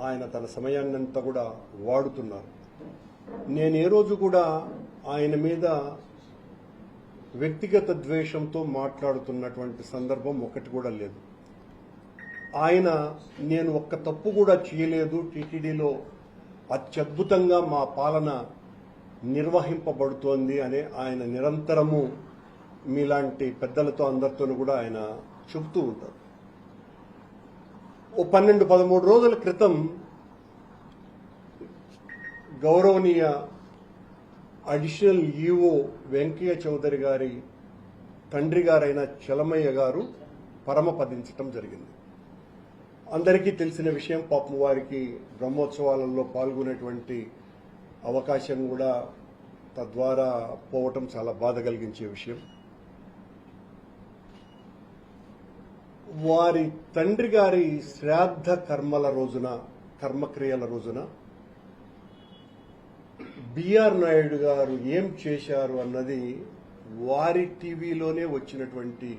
ఆయన తన సమయాన్నంతా కూడా వాడుతున్నారు. నేను ఏ రోజు కూడా ఆయన మీద వ్యక్తిగత ద్వేషంతో మాట్లాడుతున్నటువంటి సందర్భం ఒకటి కూడా లేదు. ఆయన నేను ఒక్క తప్పు కూడా చేయలేదు. టీటీడీలో అత్యద్భుతంగా మా పాలన నిర్వహింపబడుతోంది అనే ఆయన నిరంతరము మీలాంటి పెద్దలతో అందరితోనూ కూడా ఆయన చెబుతూ ఉంటారు. ఓ పన్నెండు పదమూడు రోజుల క్రితం గౌరవనీయ అడిషనల్ ఈఓ వెంకయ్య చౌదరి గారి తండ్రి గారైన చలమయ్య గారు పరమపదించటం జరిగింది. అందరికీ తెలిసిన విషయం పాపం వారికి బ్రహ్మోత్సవాలలో పాల్గొనేటువంటి అవకాశం కూడా తద్వారా పోవటం చాలా బాధ కలిగించే విషయం. వారి తండ్రి గారి శ్రాద్ధ కర్మల రోజున కర్మక్రియల రోజున బిఆర్ నాయుడు గారు ఏం చేశారు అన్నది వారి టీవీలోనే వచ్చినటువంటి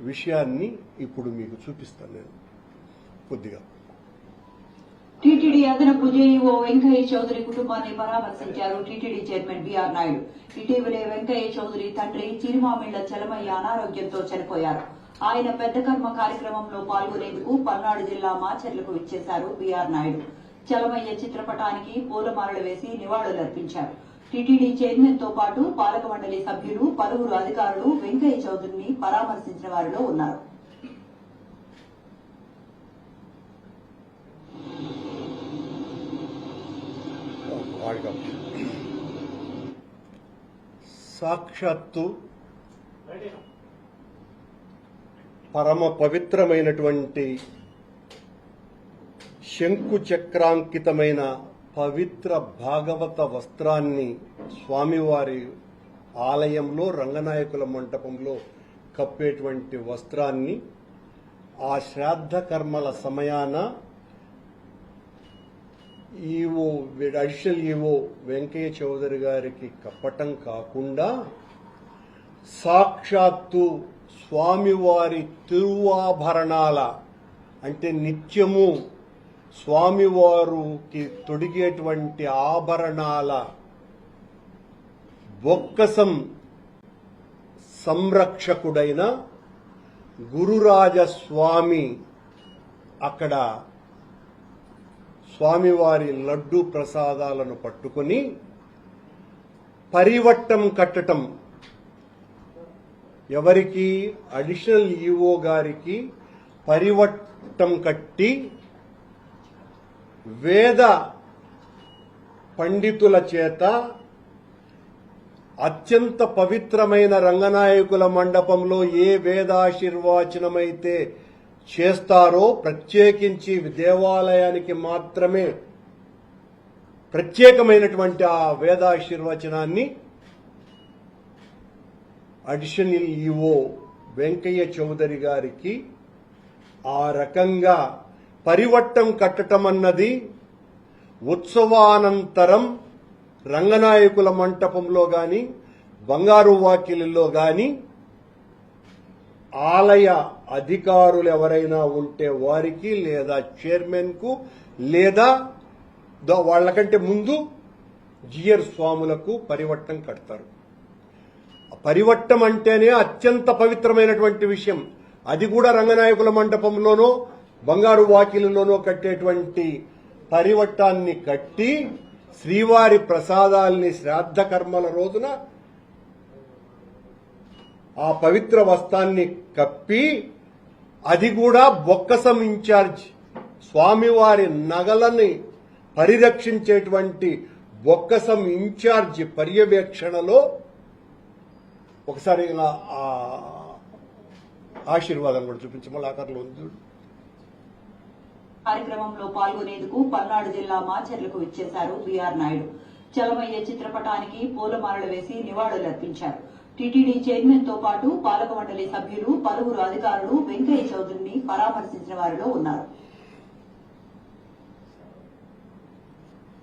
విషయాన్ని ఇప్పుడు మీకు చూపిస్తాను నేను. కొద్దిగా. టీటీడీ అదనపు జేఈఓ వెంకయ్య చౌదరి కుటుంబాన్ని పరామర్శించారు టీటీడీ చైర్మన్ బీఆర్ నాయుడు. ఇటీవలే వెంకయ్య చౌదరి తండ్రి చిరుమామిళ్ళ చలమయ్య అనారోగ్యంతో చనిపోయారు. ఆయన పెద్ద కర్మ కార్యక్రమంలో పాల్గొనేందుకు పల్నాడు జిల్లా మాచర్లకు విచ్చేశారు బీఆర్ నాయుడు. చలమయ్య చిత్రపటానికి పూలమాలలు వేసి నివాళులర్పించారు. టీటీడీ చైర్మన్తో పాటు పాలక మండలి సభ్యులు పలువురు అధికారులు వెంకయ్య చౌదరిని పరామర్శించిన వారిలో ఉన్నారు. సాక్షాత్తు పరమ పవిత్రమైనటువంటి శంకు చక్రాంకితమైన పవిత్ర భాగవత వస్త్రాన్ని స్వామివారి ఆలయంలో రంగనాయకుల మంటపంలో కప్పేటువంటి వస్త్రాన్ని ఆ శ్రాద్ధ కర్మల సమయాన EO additional EO Venkaiah Chowdary గారికి కప్పటం కాకుండా సాక్షాత్తు స్వామివారి తిరువాభరణాల అంటే నిత్యము స్వామివారికి తొడిగేటువంటి ఆభరణాల బొక్కసం సంరక్షకుడైన గురురాజస్వామి అక్కడ స్వామివారి లడ్డు ప్రసాదాలను పట్టుకొని పరివట్టం కట్టటం ఎవరికి? అడిషనల్ ఈఓ గారికి పరివట్టం కట్టి వేద పండితుల చేత అత్యంత పవిత్రమైన రంగనాయకుల మండపంలో ఏ వేదాశీర్వాచనమైతే చేస్తారో ప్రత్యేకించి దేవాలయానికి మాత్రమే ప్రత్యేకమైనటువంటి ఆ వేదాశీర్వచనాన్ని అడిషనల్ ఈఓ వెంకయ్య చౌదరి గారికి ఆ రకంగా పరివట్టం కట్టటం అన్నది ఉత్సవానంతరం రంగనాయకుల మంటపంలో గాని బంగారు వాకిలిలో గాని ఆలయ అధికారులు ఎవరైనా ఉంటే వారికి లేదా చైర్మన్కు లేదా ద- వాళ్ళకంటే ముందు జియర్ స్వాములకు పరివట్టం కడతారు. పరివట్టం అంటేనే అత్యంత పవిత్రమైనటువంటి విషయం. అది కూడా రంగనాయకుల మండపంలోనో బంగారు వాకిలిలోనో కట్టేటువంటి పరివట్టాన్ని కట్టి శ్రీవారి ప్రసాదాల్ని శ్రాద్ధ కర్మల రోజున ఆ పవిత్ర వస్త్రాన్ని కప్పి అది కూడా బొక్కసం ఇన్ఛార్జ్ స్వామివారి నగలని పరిరక్షించేటువంటి బొక్కసం ఇన్ఛార్జ్ పర్యవేక్షణలో ఒకసారి ఆ ఆశీర్వాదం కూడా చూపించి. మళ్ళీ ఆకారంలో ఉంది. కార్యక్రమంలో పాల్గొనేందుకు పల్నాడు జిల్లా మాచర్లకు విచ్చేశారు బీఆర్ నాయుడు. చలమయ్య చిత్రపటానికి పూలమాలలు వేసి నివాళులర్పించారు టీటీడీ చైర్మన్తో పాటు పాలక మండలి సభ్యులు పలువురు అధికారులు వెంకయ్య చౌదరిని పరామర్శించిన వారిలో ఉన్నారు.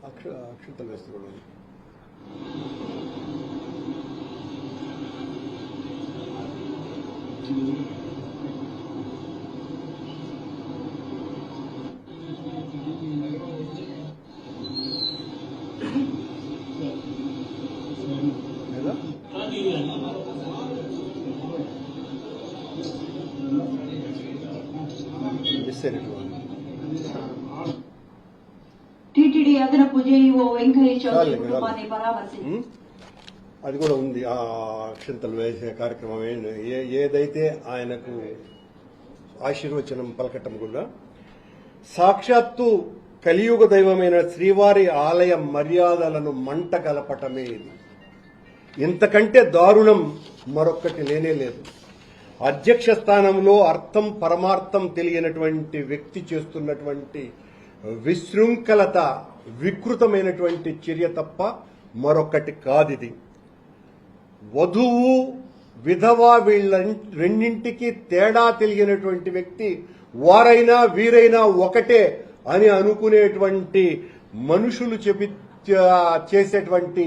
అక్ష అక్షతలు వేస్తూ ಟಿಟಿಡಿ ಅದರ ಪೂಜೆಯು ವೆಂಕಟೇಶ ಪರಾಮರ್ಶಿ అది కూడా ఉంది. ఆ అక్షంతలు వేసే కార్యక్రమం ఏ- ఏదైతే ఆయనకు ఆశీర్వచనం పలకటం కూడా సాక్షాత్తు కలియుగ దైవమైన శ్రీవారి ఆలయ మర్యాదలను మంట కలపటమే ఇది. ఇంతకంటే దారుణం మరొక్కటి లేనే లేదు. అధ్యక్ష స్థానంలో అర్థం పరమార్థం తెలియనటువంటి వ్యక్తి చేస్తున్నటువంటి విశృంఖలత వికృతమైనటువంటి చర్య తప్ప మరొకటి కాదిది. వధువు విధవ వీళ్ళ రెండింటికి తేడా తెలియనటువంటి వ్యక్తి వారైనా వీరైనా ఒకటే అని అనుకునేటువంటి మనుషులు చెబి చేసేటువంటి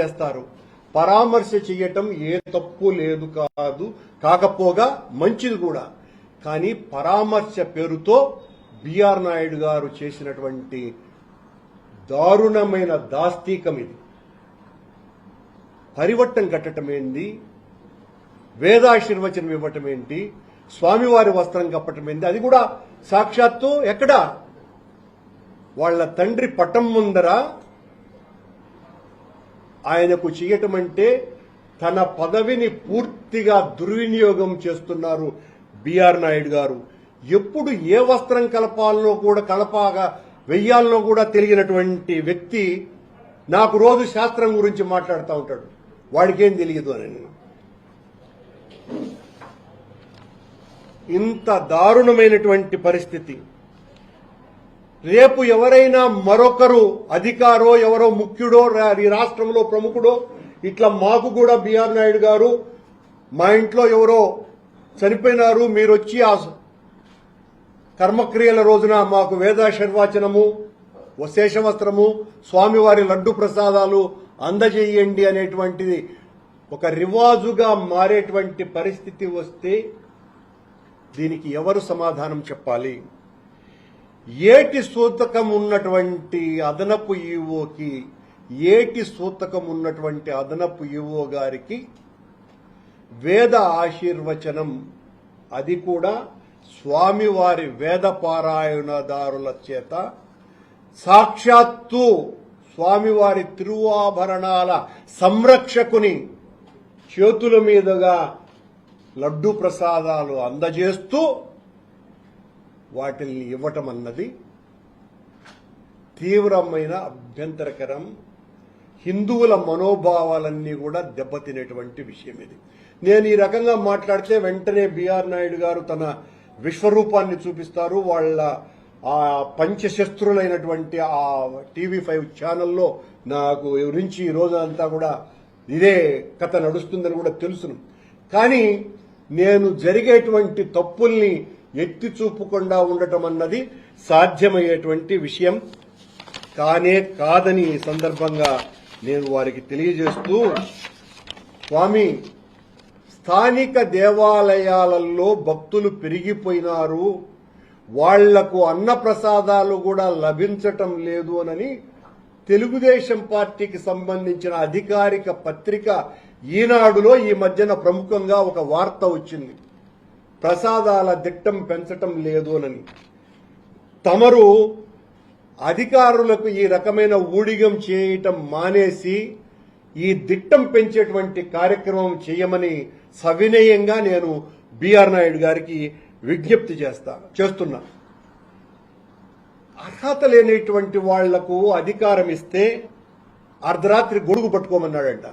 చేస్తారు. పరామర్శ చేయటం ఏ తప్పు లేదు కాదు కాకపోగా మంచిది కూడా. కానీ పరామర్శ పేరుతో బిఆర్ నాయుడు గారు చేసినటువంటి దారుణమైన దాస్తీకం ఇది. పరివట్టం కట్టడం ఏంది వేదాశీర్వచనం ఇవ్వటం ఏంటి? స్వామివారి వస్త్రం కప్పటం ఏంటి? అది కూడా సాక్షాత్తు ఎక్కడ? వాళ్ళ తండ్రి పటం ముందర ఆయనకు చేయటం అంటే తన పదవిని పూర్తిగా దుర్వినియోగం చేస్తున్నారు బిఆర్ నాయుడు గారు. ఎప్పుడు ఏ వస్త్రం కలపాలనో కూడా కలపాగా వెయ్యాల్లో కూడా తెలియనటువంటి వ్యక్తి నాకు రోజు శాస్త్రం గురించి మాట్లాడుతూ ఉంటాడు. వాడికేం తెలియదు అని నేను. ఇంత దారుణమైనటువంటి పరిస్థితి. రేపు ఎవరైనా మరొకరు అధికారో ఎవరో ముఖ్యుడో రా- ఈ రాష్ట్రంలో ప్రముఖుడో ఇట్లా మాకు కూడా బీఆర్ నాయుడు గారు మా ఇంట్లో ఎవరో చనిపోయినారు మీరు వచ్చి ఆ కర్మక్రియల రోజున మాకు వేదాశర్వాచనము శేషవస్త్రము స్వామివారి లడ్డు ప్రసాదాలు అందజేయండి అనేటువంటిది ఒక రివాజుగా మారేటువంటి పరిస్థితి వస్తే దీనికి ఎవరు సమాధానం చెప్పాలి? ఏటి సూతకం ఉన్నటువంటి అదనపు ఈవోకి ఏటి సూతకం ఉన్నటువంటి అదనపు ఈవో గారికి వేద ఆశీర్వచనం అది కూడా స్వామివారి వేద పారాయణదారుల చేత సాక్షాత్తు స్వామివారి తిరువాభరణాల సంరక్షకుని చేతుల మీదుగా లడ్డు ప్రసాదాలు అందజేస్తూ వాటిల్ని ఇవ్వటం అన్నది తీవ్రమైన అభ్యంతరకరం. హిందువుల మనోభావాలన్నీ కూడా దెబ్బతినేటువంటి విషయం ఇది నేను ఈ రకంగా మాట్లాడితే వెంటనే బిఆర్ నాయుడు గారు తన విశ్వరూపాన్ని చూపిస్తారు. వాళ్ళ ఆ పంచశస్త్రులైనటువంటి ఆ టీవీ ఫైవ్ ఛానల్లో నాకు గురించి ఈ రోజంతా కూడా ఇదే కథ నడుస్తుందని కూడా తెలుసును. కానీ నేను జరిగేటువంటి తప్పుల్ని ఎత్తి చూపకుండా ఉండటం అన్నది సాధ్యమయ్యేటువంటి విషయం కానే కాదని సందర్భంగా నేను వారికి తెలియజేస్తూ స్వామి స్థానిక దేవాలయాలలో భక్తులు పెరిగిపోయినారు. వాళ్ళకు అన్నప్రసాదాలు కూడా లభించటం లేదు అనని తెలుగుదేశం పార్టీకి సంబంధించిన అధికారిక పత్రిక ఈనాడులో ఈ మధ్యన ప్రముఖంగా ఒక వార్త వచ్చింది. ప్రసాదాల దిట్టం పెంచటం లేదు అని తమరు అధికారులకు ఈ రకమైన ఊడిగం చేయటం మానేసి ఈ దిట్టం పెంచేటువంటి కార్యక్రమం చేయమని సవినయంగా నేను బిఆర్ నాయుడు గారికి విజ్ఞప్తి చేస్తాను చేస్తున్నా. అర్హత లేనిటువంటి వాళ్ళకు అధికారం ఇస్తే అర్ధరాత్రి గొడుగు పట్టుకోమన్నాడంట.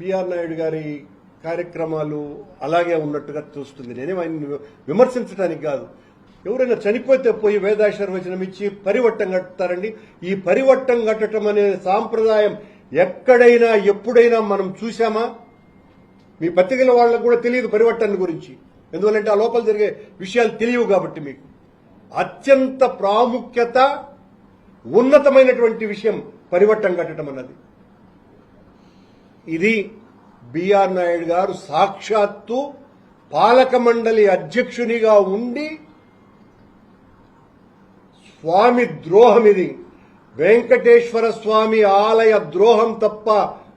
బిఆర్ నాయుడు గారి కార్యక్రమాలు అలాగే ఉన్నట్టుగా చూస్తుంది. నేనేం ఆయన విమర్శించడానికి కాదు. ఎవరైనా చనిపోతే పోయి వేదాశీర్వచనం ఇచ్చి పరివట్టం కట్టుతారండి ఈ పరివట్టం కట్టడం అనే సాంప్రదాయం ఎక్కడైనా ఎప్పుడైనా మనం చూశామా? మీ పత్రికల వాళ్ళకు కూడా తెలియదు పరివర్తన గురించి. ఎందువల్లంటే ఆ లోపల జరిగే విషయాలు తెలియవు కాబట్టి మీకు. అత్యంత ప్రాముఖ్యత ఉన్నతమైనటువంటి విషయం పరివర్తన కట్టడం అన్నది. ఇది బిఆర్ నాయుడు గారు సాక్షాత్తు పాలక మండలి అధ్యక్షునిగా ఉండి స్వామి ద్రోహం ఇది వెంకటేశ్వర స్వామి ఆలయ ద్రోహం తప్ప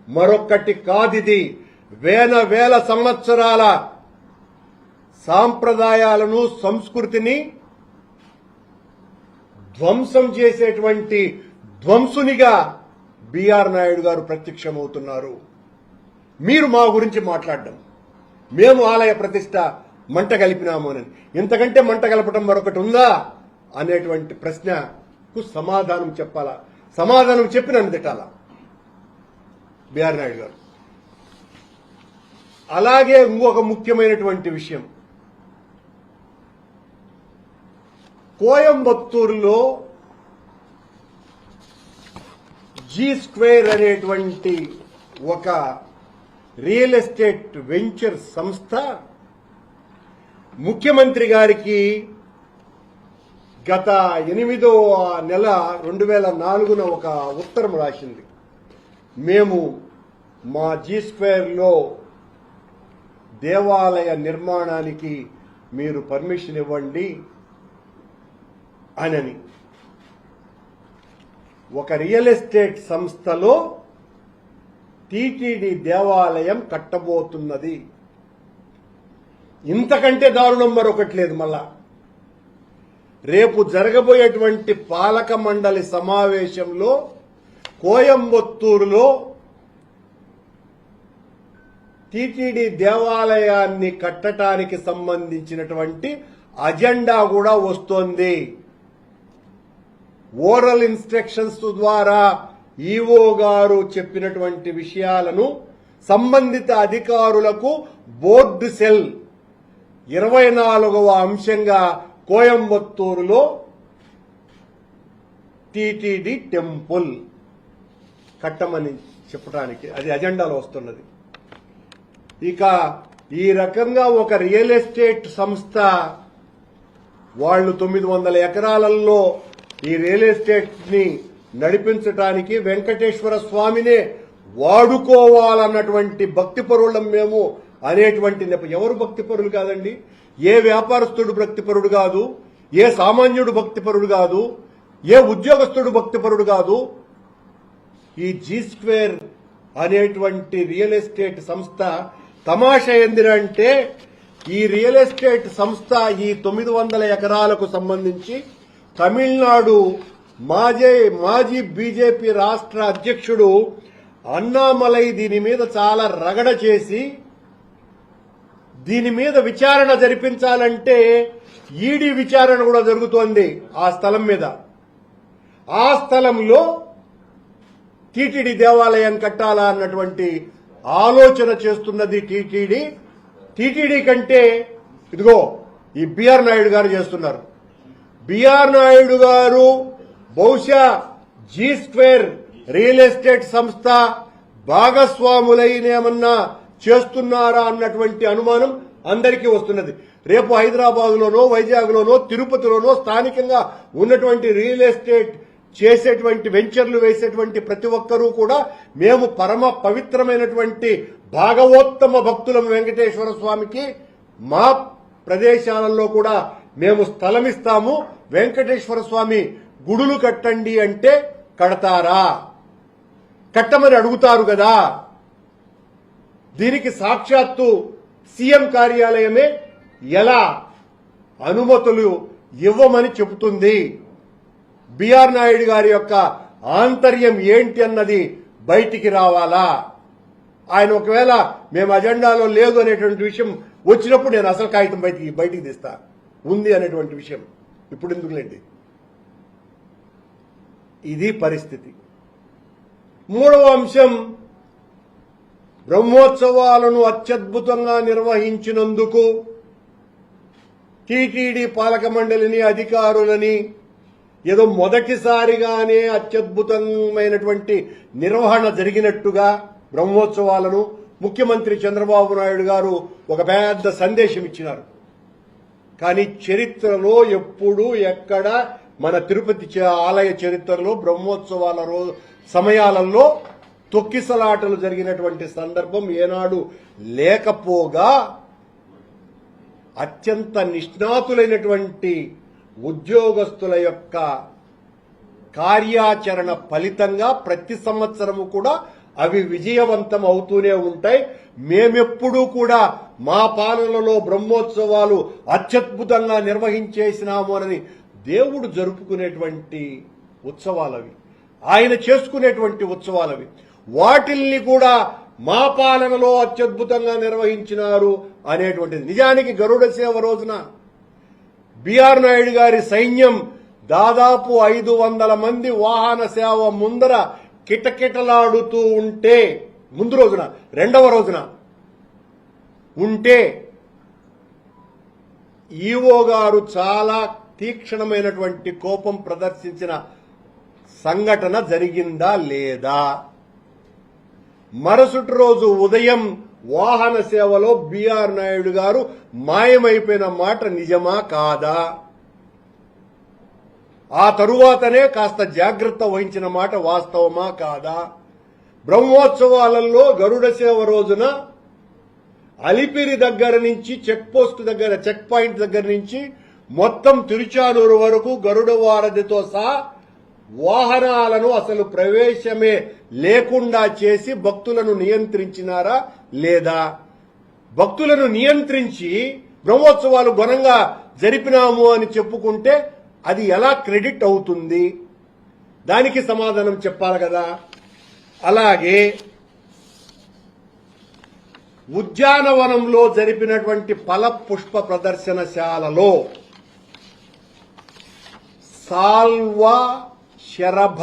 మరొక్కటి కాదిది. వేల వేల సంవత్సరాల సాంప్రదాయాలను సంస్కృతిని ధ్వంసం చేసేటువంటి ధ్వంసునిగా బిఆర్ నాయుడు గారు ప్రత్యక్షమవుతున్నారు. మీరు మా గురించి మాట్లాడడం. మేము ఆలయ ప్రతిష్ట మంట కలిపినాము అని. ఇంతకంటే మంట కలపటం మరొకటి ఉందా? అనేటువంటి ప్రశ్నకు సమాధానం చెప్పాలా? సమాధానం చెప్పి నన్ను తిట్టాలా? బిఆర్ నాయుడు గారు. అలాగే ఇంకొక ముఖ్యమైనటువంటి విషయం. కోయంబత్తూరులో జీ స్క్వేర్ అనేటువంటి ఒక రియల్ ఎస్టేట్ వెంచర్ సంస్థ ముఖ్యమంత్రి గారికి గత ఎనిమిదో నెల రెండు వేల నాలుగున ఒక ఉత్తరం రాసింది. మేము మా జీ స్క్వేర్లో దేవాలయ నిర్మాణానికి మీరు పర్మిషన్ ఇవ్వండి అనని. ఒక రియల్ ఎస్టేట్ సంస్థలో టీటీడీ దేవాలయం కట్టబోతున్నది. ఇంతకంటే దారుణం మరొకటి లేదు మళ్ళా. రేపు జరగబోయేటువంటి పాలక మండలి సమావేశంలో కోయంబత్తూరులో టీటీడీ దేవాలయాన్ని కట్టడానికి సంబంధించినటువంటి అజెండా కూడా వస్తోంది. ఓరల్ ఇన్స్ట్రక్షన్స్ ద్వారా ఈఓ గారు చెప్పినటువంటి విషయాలను సంబంధిత అధికారులకు బోర్డు సెల్ ఇరవై నాలుగవ అంశంగా కోయంబత్తూరులో టిటిడి టెంపుల్ కట్టమని చెప్పడానికి అది అజెండాలో వస్తున్నది. ఇక ఈ రకంగా ఒక రియల్ ఎస్టేట్ సంస్థ వాళ్ళు తొమ్మిది వందల ఎకరాలలో ఈ రియల్ ఎస్టేట్ని నడిపించటానికి వెంకటేశ్వర స్వామినే వాడుకోవాలన్నటువంటి భక్తి పరులం మేము అనేటువంటి ఎవరు భక్తి పరులు కాదండి? ఏ వ్యాపారస్తుడు భక్తిపరుడు కాదు ఏ సామాన్యుడు భక్తిపరుడు కాదు ఏ ఉద్యోగస్తుడు భక్తిపరుడు కాదు. ఈ జీ స్క్వేర్ అనేటువంటి రియల్ ఎస్టేట్ సంస్థ తమాషా ఏందిరంటే ఈ రియల్ ఎస్టేట్ సంస్థ ఈ తొమ్మిది వందల ఎకరాలకు సంబంధించి తమిళనాడు మాజీ మాజీ బీజేపీ రాష్ట్ర అధ్యక్షుడు అన్నామలై దీని మీద చాలా రగడ చేసి దీని మీద విచారణ జరిపించాలంటే ఈడీ విచారణ కూడా జరుగుతోంది ఆ స్థలం మీద. ఆ స్థలంలో టీటీడీ దేవాలయం కట్టాలా అన్నటువంటి ఆలోచన చేస్తున్నది టీటీడీ. టీటీడీ కంటే ఇదిగో ఈ బిఆర్ నాయుడు గారు చేస్తున్నారు. బిఆర్ నాయుడు గారు బహుశా జీ స్క్వేర్ రియల్ ఎస్టేట్ సంస్థ భాగస్వాములైనేమన్నా చేస్తున్నారా అన్నటువంటి అనుమానం అందరికీ వస్తున్నది. రేపు హైదరాబాద్లోనో వైజాగ్లోనో తిరుపతిలోనో స్థానికంగా ఉన్నటువంటి రియల్ ఎస్టేట్ చేసేటువంటి వెంచర్లు వేసేటువంటి ప్రతి ఒక్కరూ కూడా మేము పరమ పవిత్రమైనటువంటి భాగవోత్తమ భక్తులం వెంకటేశ్వర స్వామికి మా ప్రదేశాలలో కూడా మేము స్థలమిస్తాము. వెంకటేశ్వర స్వామి గుడులు కట్టండి అంటే కడతారా? కట్టమని అడుగుతారు కదా. దీనికి సాక్షాత్తు సీఎం కార్యాలయమే ఎలా అనుమతులు ఇవ్వమని చెబుతుంది. బిఆర్ నాయుడు గారి యొక్క ఆంతర్యం ఏంటి అన్నది బయటికి రావాలా? ఆయన ఒకవేళ మేము అజెండాలో లేదు అనేటువంటి విషయం వచ్చినప్పుడు నేను అసలు కాగితం బయటికి బయటికి తీస్తా. ఉంది అనేటువంటి విషయం. ఇప్పుడు ఎందుకులేండి? ఇది పరిస్థితి. మూడవ అంశం బ్రహ్మోత్సవాలను అత్యద్భుతంగా నిర్వహించినందుకు టీటీడీ పాలక మండలిని అధికారులని ఏదో మొదటిసారిగానే అత్యద్భుతమైనటువంటి నిర్వహణ జరిగినట్టుగా బ్రహ్మోత్సవాలను ముఖ్యమంత్రి చంద్రబాబు నాయుడు గారు ఒక పెద్ద సందేశం ఇచ్చినారు కానీ చరిత్రలో ఎప్పుడు ఎక్కడ మన తిరుపతి ఆలయ చరిత్రలో బ్రహ్మోత్సవాల సమయాలలో తొక్కిసలాటలు జరిగినటువంటి సందర్భం ఏనాడు లేకపోగా అత్యంత నిష్ణాతులైనటువంటి ఉద్యోగస్తుల యొక్క కార్యాచరణ ఫలితంగా ప్రతి సంవత్సరము కూడా అవి విజయవంతం అవుతూనే ఉంటాయి. మేమెప్పుడూ కూడా మా పాలనలో బ్రహ్మోత్సవాలు అత్యద్భుతంగా నిర్వహించేసినాము అని దేవుడు జరుపుకునేటువంటి ఉత్సవాలవి. ఆయన చేసుకునేటువంటి ఉత్సవాలవి. వాటిల్ని కూడా మా పాలనలో అత్యద్భుతంగా నిర్వహించినారు అనేటువంటిది. నిజానికి గరుడ సేవ రోజున బిఆర్ నాయుడు గారి సైన్యం దాదాపు ఐదు వందల మంది వాహన సేవ ముందర కిటకిటలాడుతూ ఉంటే ముందు రోజున రెండవ రోజున ఉంటే ఈవో గారు చాలా తీక్షణమైనటువంటి కోపం ప్రదర్శించిన సంఘటన జరిగిందా లేదా? మరుసటి రోజు ఉదయం వాహన సేవలో బిఆర్ నాయుడు గారు మాయమైపోయిన మాట నిజమా కాదా? ఆ తరువాతనే కాస్త జాగ్రత్త వహించిన మాట వాస్తవమా కాదా? బ్రహ్మోత్సవాలలో గరుడ సేవ రోజున అలిపిరి దగ్గర నుంచి చెక్ పోస్ట్ దగ్గర చెక్ పాయింట్ దగ్గర నుంచి మొత్తం తిరుచానూరు వరకు గరుడ వారధితో సహా వాహనాలను అసలు ప్రవేశమే లేకుండా చేసి భక్తులను నియంత్రించినారా? లేదా? భక్తులను నియంత్రించి బ్రహ్మోత్సవాలు ఘనంగా జరిపినాము అని చెప్పుకుంటే అది ఎలా క్రెడిట్ అవుతుంది? దానికి సమాధానం చెప్పాలి కదా. అలాగే ఉద్యానవనంలో జరిపినటువంటి ఫల పుష్ప ప్రదర్శనశాలలో సాల్వా శరభ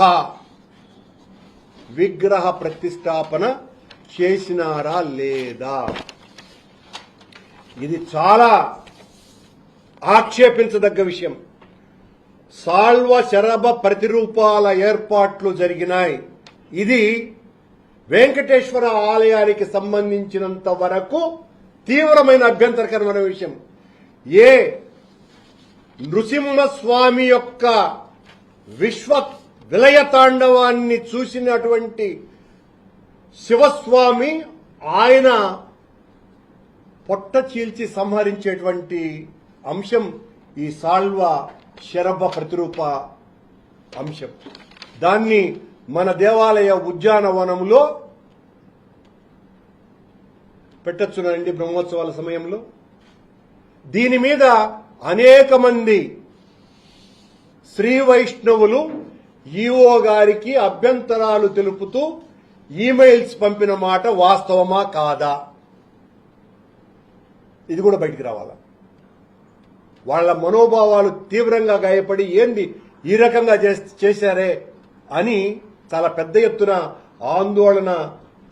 విగ్రహ ప్రతిష్టాపన చేసినారా లేదా? ఇది చాలా ఆక్షేపించదగ్గ విషయం. సాల్వ శరభ ప్రతిరూపాల ఏర్పాట్లు జరిగినాయి. ఇది వెంకటేశ్వర ఆలయానికి సంబంధించినంత వరకు తీవ్రమైన అభ్యంతరకరమైన విషయం. ఏ నృసింహస్వామి యొక్క విశ్వ విలయ తాండవాన్ని చూసినటువంటి శివస్వామి ఆయన పొట్ట చీల్చి సంహరించేటువంటి అంశం ఈ సాల్వ శరభ ప్రతిరూప అంశం. దాన్ని మన దేవాలయ ఉద్యానవనంలో పెట్టచ్చునండి బ్రహ్మోత్సవాల సమయంలో. దీని మీద అనేక మంది శ్రీ వైష్ణవులు ఈఓ గారికి అభ్యంతరాలు తెలుపుతూ ఈమెయిల్స్ పంపిన మాట వాస్తవమా కాదా? ఇది కూడా బయటికి రావాలా? వాళ్ళ మనోభావాలు తీవ్రంగా గాయపడి ఏంది ఈ రకంగా చేశారే అని చాలా పెద్ద ఎత్తున ఆందోళన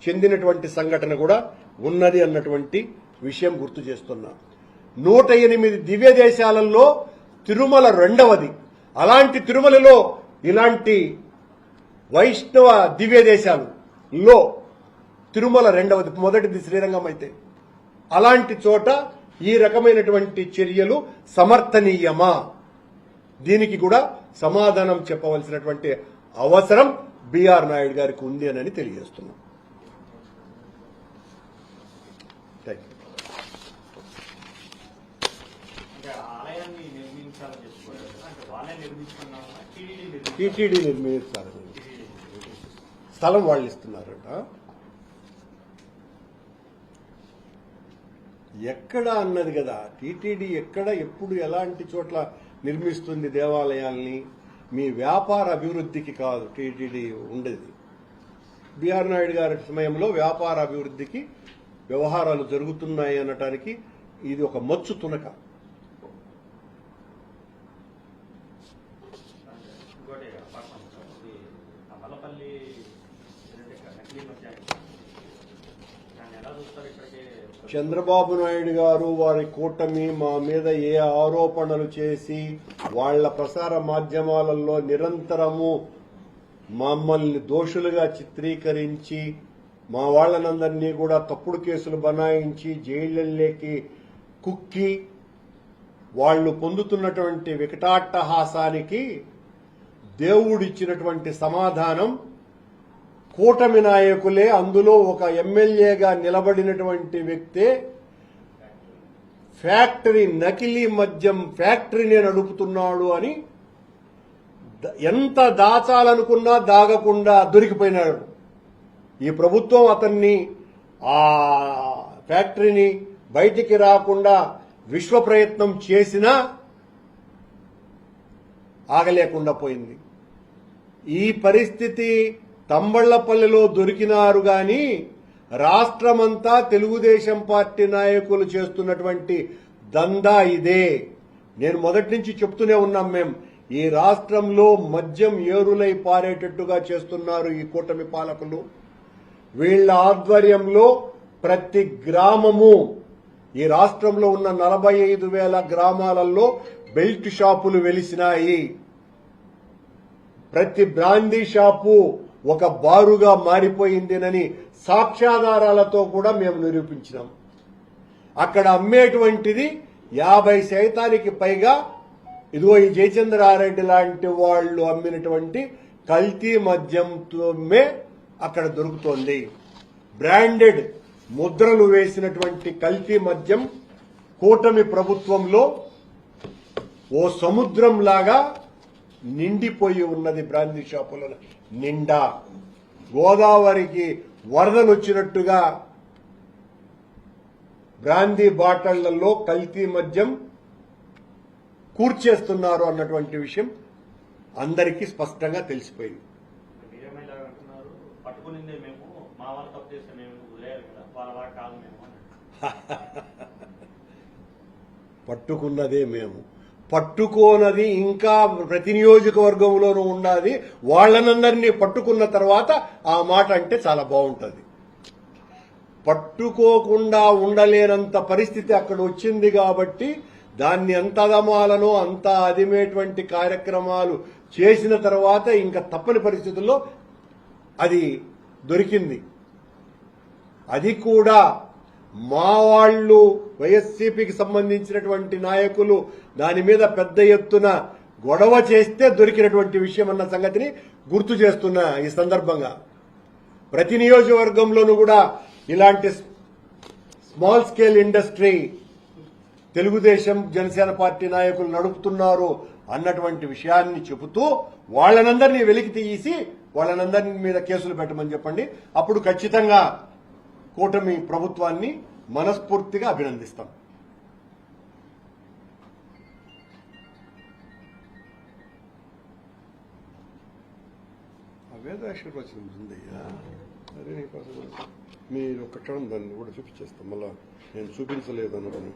చెందినటువంటి సంఘటన కూడా ఉన్నది అన్నటువంటి విషయం గుర్తు చేస్తున్నా. నూట ఎనిమిది దివ్య దేశాలలో తిరుమల రెండవది. అలాంటి తిరుమలలో ఇలాంటి వైష్ణవ దివ్య దేశాలలో తిరుమల రెండవది మొదటిది శ్రీరంగం అయితే. అలాంటి చోట ఈ రకమైనటువంటి చర్యలు సమర్థనీయమా? దీనికి కూడా సమాధానం చెప్పవలసినటువంటి అవసరం బీఆర్ నాయుడు గారికి ఉంది అని తెలియజేస్తున్నాం. టీటీడీ నిర్మిస్తారు స్థలం వాళ్ళు ఇస్తున్నారట. ఎక్కడ అన్నది కదా. టీటీడీ ఎక్కడ ఎప్పుడు ఎలాంటి చోట్ల నిర్మిస్తుంది దేవాలయాల్ని? మీ వ్యాపార అభివృద్ధికి కాదు టీటీడీ ఉండేది. బిఆర్ నాయుడు గారి సమయంలో వ్యాపార అభివృద్ధికి వ్యవహారాలు జరుగుతున్నాయి అనటానికి ఇది ఒక మచ్చు తునక ఇంకోటి అపార్ట్మెంట్ ఇది అమలపల్లి ఏంటంటే ఇక్కడ నకిలీ మద్యానికి దాన్ని ఎలా చూస్తారు ఇక్కడికి చంద్రబాబు నాయుడు గారు వారి కూటమి మా మీద ఏ ఆరోపణలు చేసి వాళ్ళ ప్రసార మాధ్యమాలలో నిరంతరము మమ్మల్ని దోషులుగా చిత్రీకరించి మా వాళ్ళనందరినీ కూడా తప్పుడు కేసులు బనాయించి జైళ్ళకి కుక్కి వాళ్ళు పొందుతున్నటువంటి వికటాట్టహాసానికి దేవుడిచ్చినటువంటి సమాధానం కూటమి నాయకులే అందులో ఒక ఎమ్మెల్యేగా నిలబడినటువంటి వ్యక్తే ఫ్యాక్టరీ నకిలీ మద్యం ఫ్యాక్టరీనే నడుపుతున్నాడు అని ఎంత దాచాలనుకున్నా దాగకుండా దొరికిపోయినాడు. ఈ ప్రభుత్వం అతన్ని ఆ ఫ్యాక్టరీని బయటికి రాకుండా విశ్వ ప్రయత్నం చేసినా ఆగలేకుండా పోయింది. ఈ పరిస్థితి తంబళ్ళపల్లిలో దొరికినారు గాని రాష్ట్రమంతా తెలుగుదేశం పార్టీ నాయకులు చేస్తున్నటువంటి దందా ఇదే. నేను మొదటి నుంచి చెప్తూనే ఉన్నాం మేం. ఈ రాష్ట్రంలో మద్యం ఏరులై పారేటట్టుగా చేస్తున్నారు ఈ కూటమి పాలకులు. వీళ్ళ ఆధ్వర్యంలో ప్రతి గ్రామము ఈ రాష్ట్రంలో ఉన్న నలభై ఐదు వేల గ్రామాలలో బెల్ట్ షాపులు వెలిసినాయి. ప్రతి బ్రాందీ షాపు ఒక బారుగా మారిపోయిందినని సాక్ష్యాధారాలతో కూడా మేము నిరూపించినాం. అక్కడ అమ్మేటువంటిది యాభై శాతానికి పైగా ఇదిగో ఈ జయచంద్రారెడ్డి లాంటి వాళ్ళు అమ్మినటువంటి కల్తీ మద్యంతోమే అక్కడ దొరుకుతోంది. బ్రాండెడ్ ముద్రలు వేసినటువంటి కల్తీ మద్యం కూటమి ప్రభుత్వంలో ఓ సముద్రం లాగా నిండిపోయి ఉన్నది బ్రాందీ షాపుల నిండా గోదావరికి వరదనొచ్చినట్టుగా బ్రాందీ బాటళ్ళలో కల్తీ మద్యం కూర్చేస్తున్నారు అన్నటువంటి విషయం అందరికీ స్పష్టంగా తెలిసిపోయింది. పట్టుకున్నదే మేము. పట్టుకోనది ఇంకా ప్రతి నియోజకవర్గంలోనూ ఉన్నది వాళ్ళనందరినీ పట్టుకున్న తర్వాత ఆ మాట అంటే చాలా బాగుంటుంది. పట్టుకోకుండా ఉండలేనంత పరిస్థితి అక్కడ వచ్చింది కాబట్టి దాన్ని ఎంత అదమాలనో అంత అదిమేటువంటి కార్యక్రమాలు చేసిన తర్వాత ఇంకా తప్పని పరిస్థితుల్లో అది దొరికింది. అది కూడా మా వాళ్ళు వైఎస్సీపీకి సంబంధించినటువంటి నాయకులు దాని మీద పెద్ద ఎత్తున గొడవ చేస్తే దొరికినటువంటి విషయం అన్న సంగతిని గుర్తు చేస్తున్నా ఈ సందర్భంగా. ప్రతి నియోజకవర్గంలోనూ కూడా ఇలాంటి small scale industry Telugu Desam Janasena party నాయకులు నడుపుతున్నారు అన్నటువంటి విషయాన్ని చెబుతూ వాళ్ళనందరినీ వెలికి తీసి వాళ్ళనందరి మీద కేసులు పెట్టమని చెప్పండి. అప్పుడు ఖచ్చితంగా కూటమి ప్రభుత్వాన్ని మనస్ఫూర్తిగా అభినందిస్తాం. వేదాశీర్వచనం ఉందయ్యా అరే నీకోసం మీరు ఒక క్షణం దాన్ని కూడా చూపించేస్తాం. మళ్ళా నేను చూపించలేదు అనుకుని